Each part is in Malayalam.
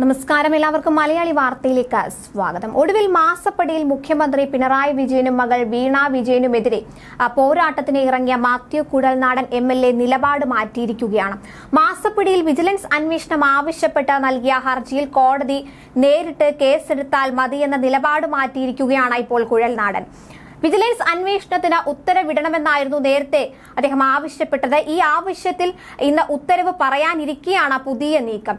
നമസ്കാരം. എല്ലാവർക്കും മലയാളി വാർത്തയിലേക്ക് സ്വാഗതം. ഒടുവിൽ മാസപ്പടിയിൽ മുഖ്യമന്ത്രി പിണറായി വിജയനും മകൾ വീണ വിജയനുമെതിരെ പോരാട്ടത്തിന് ഇറങ്ങിയ Mathew Kuzhalnadan M L A നിലപാട് മാറ്റിയിരിക്കുകയാണ്. മാസപ്പടിയിൽ വിജിലൻസ് അന്വേഷണം ആവശ്യപ്പെട്ട് നൽകിയ ഹർജിയിൽ കോടതി നേരിട്ട് കേസെടുത്താൽ മതിയെന്ന നിലപാട് മാറ്റിയിരിക്കുകയാണ് ഇപ്പോൾ കുഴൽനാടൻ. വിജിലൻസ് അന്വേഷണത്തിന് ഉത്തരവിടണമെന്നായിരുന്നു നേരത്തെ അദ്ദേഹം ആവശ്യപ്പെട്ടത്. ഈ ആവശ്യത്തിൽ ഇന്ന് ഉത്തരവ് പറയാനിരിക്കെയാണ് പുതിയ നീക്കം.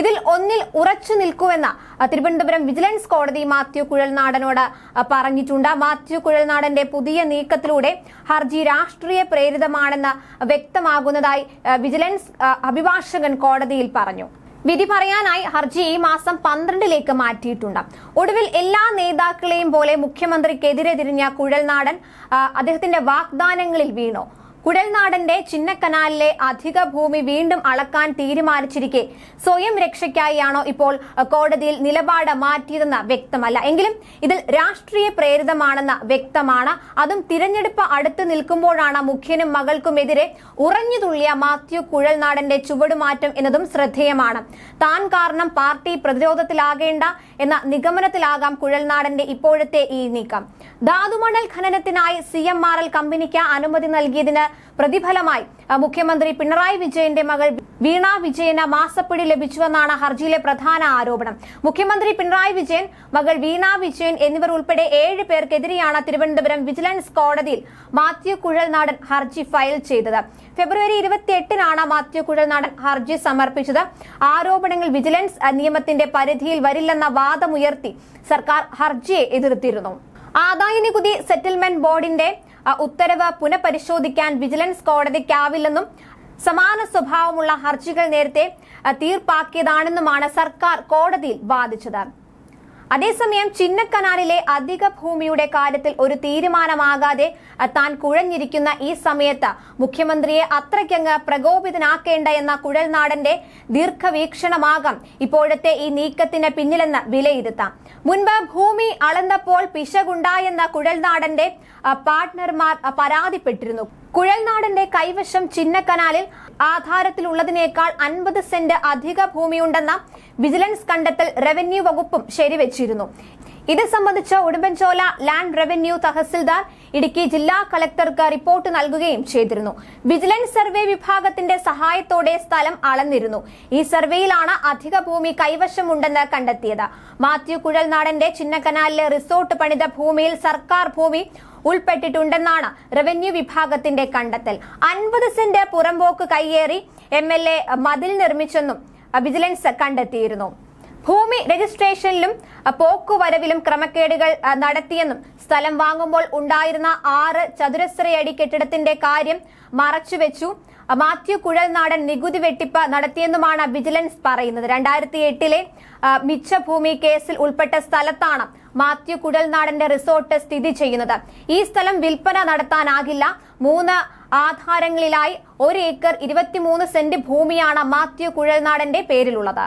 ഇതിൽ ഒന്നിൽ ഉറച്ചു നിൽക്കുമെന്ന് തിരുവനന്തപുരം വിജിലൻസ് കോടതി മാത്യു കുഴൽനാടനോട് പറഞ്ഞിട്ടുണ്ട്. മാത്യു കുഴൽനാടന്റെ പുതിയ നീക്കത്തിലൂടെ ഹർജി രാഷ്ട്രീയ പ്രേരിതമാണെന്ന് വ്യക്തമാകുന്നതായി വിജിലൻസ് അഭിഭാഷകൻ കോടതിയിൽ പറഞ്ഞു. വിധി പറയാനായി ഹർജി ഈ മാസം പന്ത്രണ്ടിലേക്ക് മാറ്റിയിട്ടുണ്ട്. ഒടുവിൽ എല്ലാ നേതാക്കളെയും പോലെ മുഖ്യമന്ത്രിക്കെതിരെ തിരിഞ്ഞ കുഴൽനാടൻ അദ്ദേഹത്തിന്റെ വാഗ്ദാനങ്ങളിൽ വീണു. കുഴൽനാടന്റെ ചിന്നക്കനാലിലെ അധിക ഭൂമി വീണ്ടും അളക്കാൻ തീരുമാനിച്ചിരിക്കെ. സ്വയം രക്ഷയ്ക്കായിയാണോ ഇപ്പോൾ കോടതിയിൽ നിലപാട് മാറ്റിയതെന്ന് വ്യക്തമല്ല. എങ്കിലും ഇതിൽ രാഷ്ട്രീയ പ്രേരിതമാണെന്ന് വ്യക്തമാണ്. അതും തിരഞ്ഞെടുപ്പ് അടുത്ത് നിൽക്കുമ്പോഴാണ് മുഖ്യനും മകൾക്കുമെതിരെ ഉറഞ്ഞു തുള്ളിയ മാത്യു കുഴൽനാടന്റെ ചുവടുമാറ്റം എന്നതും ശ്രദ്ധേയമാണ്. താൻ കാരണം പാർട്ടി പ്രതിരോധത്തിലാകേണ്ട എന്ന നിഗമനത്തിലാകാം കുഴൽനാടന്റെ ഇപ്പോഴത്തെ ഈ നീക്കം. ധാതുമണൽ ഖനനത്തിനായി സി എം ആർ എൽ കമ്പനിക്ക് അനുമതി നൽകിയതിന് പ്രതിഫലമായി. മുഖ്യമന്ത്രി പിണറായി വിജയന്റെ മകൾ വീണ വിജയന് മാസപ്പിടി ലഭിച്ചുവെന്നാണ് ഹർജിയിലെ പ്രധാന ആരോപണം. മുഖ്യമന്ത്രി പിണറായി വിജയൻ മകൾ വീണ വിജയൻ എന്നിവർ ഉൾപ്പെടെ ഏഴ് പേർക്കെതിരെയാണ് തിരുവനന്തപുരം വിജിലൻസ് കോടതിയിൽ മാത്യു കുഴൽനാടൻ ഹർജി ഫയൽ ചെയ്തത്. ഫെബ്രുവരി ഇരുപത്തിയെട്ടിനാണ് മാത്യു കുഴൽനാടൻ ഹർജി സമർപ്പിച്ചത്. ആരോപണങ്ങൾ വിജിലൻസ് നിയമത്തിന്റെ പരിധിയിൽ വരില്ലെന്ന വാദമുയർത്തി സർക്കാർ ഹർജിയെ എതിർത്തിരുന്നു. ആദായ നികുതി സെറ്റിൽമെന്റ് ബോർഡിന്റെ അഹ്, ഉത്തരവ് പുനഃപരിശോധിക്കാൻ വിജിലൻസ് കോടതിക്കാവില്ലെന്നും സമാന സ്വഭാവമുള്ള ഹർജികൾ നേരത്തെ തീർപ്പാക്കിയതാണെന്നുമാണ് സർക്കാർ കോടതിയിൽ വാദിച്ചത്. അതേസമയം ചിന്നക്കനാലിലെ അധിക ഭൂമിയുടെ കാര്യത്തിൽ ഒരു തീരുമാനമാകാതെ താൻ കുഴഞ്ഞിരിക്കുന്ന ഈ സമയത്ത് മുഖ്യമന്ത്രിയെ അത്രയ്ക്കങ്ങ് പ്രകോപിതനാക്കേണ്ട എന്ന കുഴൽനാടന്റെ ദീർഘവീക്ഷണമാകാം ഇപ്പോഴത്തെ ഈ നീക്കത്തിന് പിന്നിലെന്ന് വിലയിരുത്താം. മുൻപ് ഭൂമി അളന്നപ്പോൾ പിശകുണ്ടായെന്ന കുഴൽനാടന്റെ പാർട്ട്ണർമാർ പരാതിപ്പെട്ടിരുന്നു. കുഴൽനാടന്റെ കൈവശം ചിന്നക്കനാലിൽ ആധാരത്തിലുള്ളതിനേക്കാൾ അൻപത് സെന്റ് അധിക ഭൂമിയുണ്ടെന്ന വിജിലൻസ് കണ്ടെത്തൽ റവന്യൂ വകുപ്പും ശരിവെച്ചിരുന്നു. ഇത് സംബന്ധിച്ച് ഉടുമ്പൻചോല ലാൻഡ് റവന്യൂ തഹസിൽദാർ ഇടുക്കി ജില്ലാ കളക്ടർക്ക് റിപ്പോർട്ട് നൽകുകയും ചെയ്തിരുന്നു. വിജിലൻസ് സർവേ വിഭാഗത്തിന്റെ സഹായത്തോടെ സ്ഥലം അളന്നിരുന്നു. ഈ സർവേയിലാണ് അധിക ഭൂമി കൈവശമുണ്ടെന്ന് കണ്ടെത്തിയത്. മാത്യു കുഴൽനാടന്റെ ചിന്നക്കനാലിലെ റിസോർട്ട് പണിത ഭൂമിയിൽ സർക്കാർ ഭൂമി ഉൾപ്പെട്ടിട്ടുണ്ടെന്നാണ് റവന്യൂ വിഭാഗത്തിന്റെ കണ്ടെത്തൽ. അൻപത് സെന്റ് പുറമ്പോക്ക് കയ്യേറി എം എൽ എ മതിൽ നിർമ്മിച്ചെന്നും വിജിലൻസ് കണ്ടെത്തിയിരുന്നു. ഭൂമി രജിസ്ട്രേഷനിലും പോക്കുവരവിലും ക്രമക്കേടുകൾ നടത്തിയെന്നും സ്ഥലം വാങ്ങുമ്പോൾ ഉണ്ടായിരുന്ന ആറ് ചതുരശ്രയടി കെട്ടിടത്തിന്റെ കാര്യം മറച്ചുവെച്ചു. മാത്യു കുഴൽനാടൻ നികുതി വെട്ടിപ്പ് നടത്തിയെന്നുമാണ് വിജിലൻസ് പറയുന്നത്. രണ്ടായിരത്തി എട്ടിലെ മിച്ചഭൂമി കേസിൽ ഉൾപ്പെട്ട സ്ഥലത്താണ് മാത്യു കുഴൽനാടന്റെ റിസോർട്ട് സ്ഥിതി ചെയ്യുന്നത്. ഈ സ്ഥലം വിൽപ്പന നടത്താനാകില്ല. മൂന്ന് ആധാരങ്ങളിലായി ഒരു ഏക്കർ ഇരുപത്തിമൂന്ന് സെന്റ് ഭൂമിയാണ് മാത്യു കുഴൽനാടന്റെ പേരിലുള്ളത്.